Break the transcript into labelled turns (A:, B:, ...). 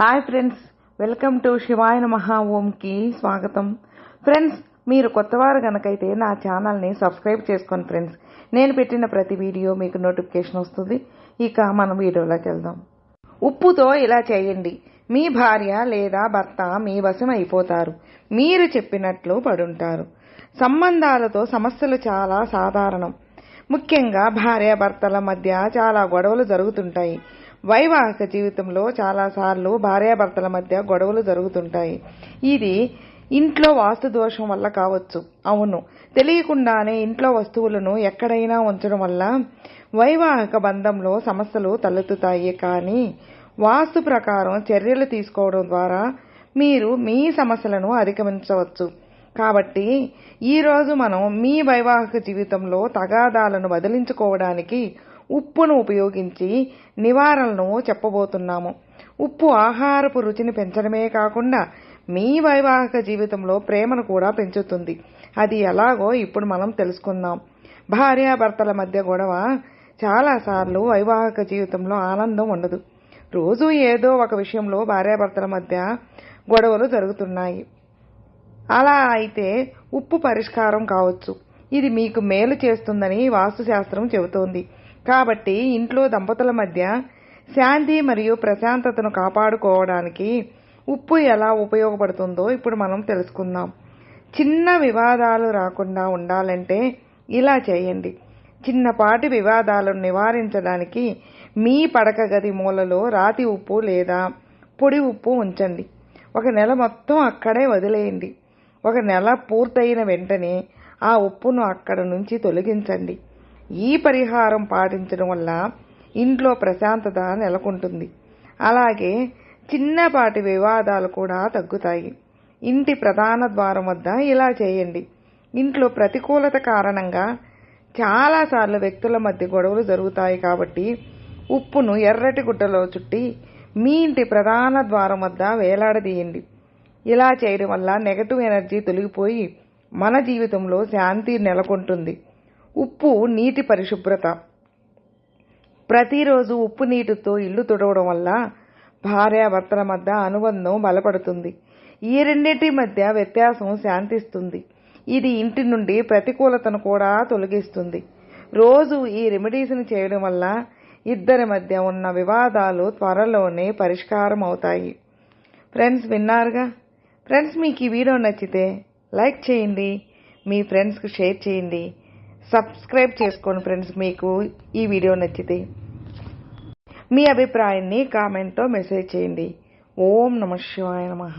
A: Hi friends welcome to Shivayana Maha ఓంకి స్వాగతం friends మీరు కొత్తవారు కనుకైతే నా ఛానల్ని సబ్స్క్రైబ్ చేసుకోండి ఫ్రెండ్స్ నేను పెట్టిన ప్రతి వీడియో మీకు నోటిఫికేషన్ వస్తుంది. ఇక మనం వీడియోలోకి వెళ్దాం. ఉప్పుతో ఇలా చేయండి. మీ భార్య లేదా భర్త మీ వశం అయిపోతారు. మీరు చెప్పినట్లు పడుంటారు. సంబంధాలతో సమస్యలు చాలా సాధారణం. ముఖ్యంగా భార్యాభర్తల మధ్య చాలా గొడవలు జరుగుతుంటాయి. వైవాహిక జీవితంలో చాలాసార్లు భార్యాభర్తల మధ్య గొడవలు జరుగుతుంటాయి. ఇది ఇంట్లో వాస్తు దోషం వల్ల కావచ్చు. అవును. తెలియకుండానే ఇంట్లో వస్తువులను ఎక్కడైనా ఉంచడం వల్ల వైవాహిక బంధంలో సమస్యలు తలెత్తుతాయి. కానీ వాస్తు ప్రకారం చర్యలు తీసుకోవడం ద్వారా మీరు మీ సమస్యలను అధిగమించవచ్చు. కాబట్టి ఈరోజు మనం మీ వైవాహిక జీవితంలో తగాదాలను వదిలించుకోవడానికి ఉప్పును ఉపయోగించి నివారణను చెప్పబోతున్నాము. ఉప్పు ఆహారపు రుచిని పెంచడమే కాకుండా మీ వైవాహిక జీవితంలో ప్రేమను కూడా పెంచుతుంది. అది ఎలాగో ఇప్పుడు మనం తెలుసుకుందాం. భార్యాభర్తల మధ్య గొడవ చాలాసార్లు వైవాహిక జీవితంలో ఆనందం ఉండదు. రోజు ఏదో ఒక విషయంలో భార్యాభర్తల మధ్య గొడవలు జరుగుతున్నాయి. అలా అయితే ఉప్పు పరిష్కారం కావచ్చు. ఇది మీకు మేలు చేస్తుందని వాస్తుశాస్త్రం చెబుతోంది. కాబట్టి ఇంట్లో దంపతుల మధ్య శాంతి మరియు ప్రశాంతతను కాపాడుకోవడానికి ఉప్పు ఎలా ఉపయోగపడుతుందో ఇప్పుడు మనం తెలుసుకుందాం. చిన్న వివాదాలు రాకుండా ఉండాలంటే ఇలా చేయండి. చిన్నపాటి వివాదాలను నివారించడానికి మీ పడక గది మూలలో రాతి ఉప్పు లేదా పొడి ఉప్పు ఉంచండి. ఒక నెల మొత్తం అక్కడే వదిలేయండి. ఒక నెల పూర్తయిన వెంటనే ఆ ఉప్పును అక్కడ నుంచి తొలగించండి. ఈ పరిహారం పాటించడం వల్ల ఇంట్లో ప్రశాంతత నెలకొంటుంది. అలాగే చిన్నపాటి వివాదాలు కూడా తగ్గుతాయి. ఇంటి ప్రధాన ద్వారం వద్ద ఇలా చేయండి. ఇంట్లో ప్రతికూలత కారణంగా చాలాసార్లు వ్యక్తుల మధ్య గొడవలు జరుగుతాయి కాబట్టి ఉప్పును ఎర్రటి గుడ్డలో చుట్టి మీ ఇంటి ప్రధాన ద్వారం వద్ద వేలాడదీయండి. ఇలా చేయడం వల్ల నెగటివ్ ఎనర్జీ తొలగిపోయి మన జీవితంలో శాంతి నెలకొంటుంది. ఉప్పు నీటి పరిశుభ్రత. ప్రతిరోజు ఉప్పు నీటితో ఇల్లు తుడవడం వల్ల భార్యాభర్తల మధ్య అనుబంధం బలపడుతుంది. ఈ రెండింటి మధ్య వ్యత్యాసం శాంతిస్తుంది. ఇది ఇంటి నుండి ప్రతికూలతను కూడా తొలగిస్తుంది. రోజు ఈ రెమెడీస్ని చేయడం వల్ల ఇద్దరి మధ్య ఉన్న వివాదాలు త్వరలోనే పరిష్కారం అవుతాయి. ఫ్రెండ్స్ విన్నారుగా? ఫ్రెండ్స్ మీకు ఈ వీడియో నచ్చితే లైక్ చేయండి మీ ఫ్రెండ్స్కి షేర్ చేయండి. సబ్స్క్రైబ్ చేసుకోండి ఫ్రెండ్స్ మీకు ఈ వీడియో నచ్చితే మీ అభిప్రాయాన్ని కామెంట్తో మెసేజ్ చేయండి. ఓం నమ శివాయ నమః.